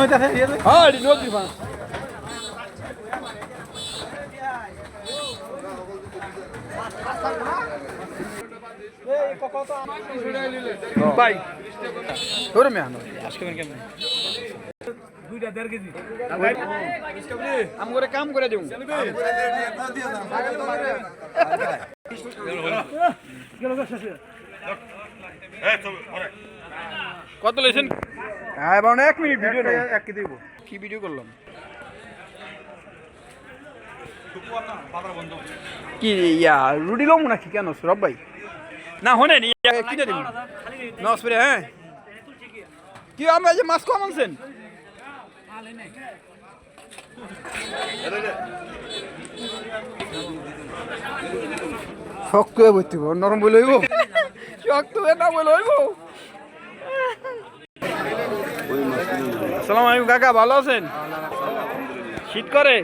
হ্যাঁ এটি নদী মাছ ভাই ধরে মেহানো আজকে কেমন আমি করে কাম করে দেব কত লেছেন হ্যাঁ এবার এক মিনিট ভিডিও এক কি দিব। কি ভিডিও করলাম? কি ইয়া রুডি লম নাকি কেন ভাই? না হনে নি কিনে দিন নসপরে হ্যাঁ। কি আমরা যে মাছ শক্ত হয়ে নরম বলে হইব। শক্ত হয়ে না বলে হইব? আসসালামু আলাইকুম কাকা ভালো আছেন? শীত করে?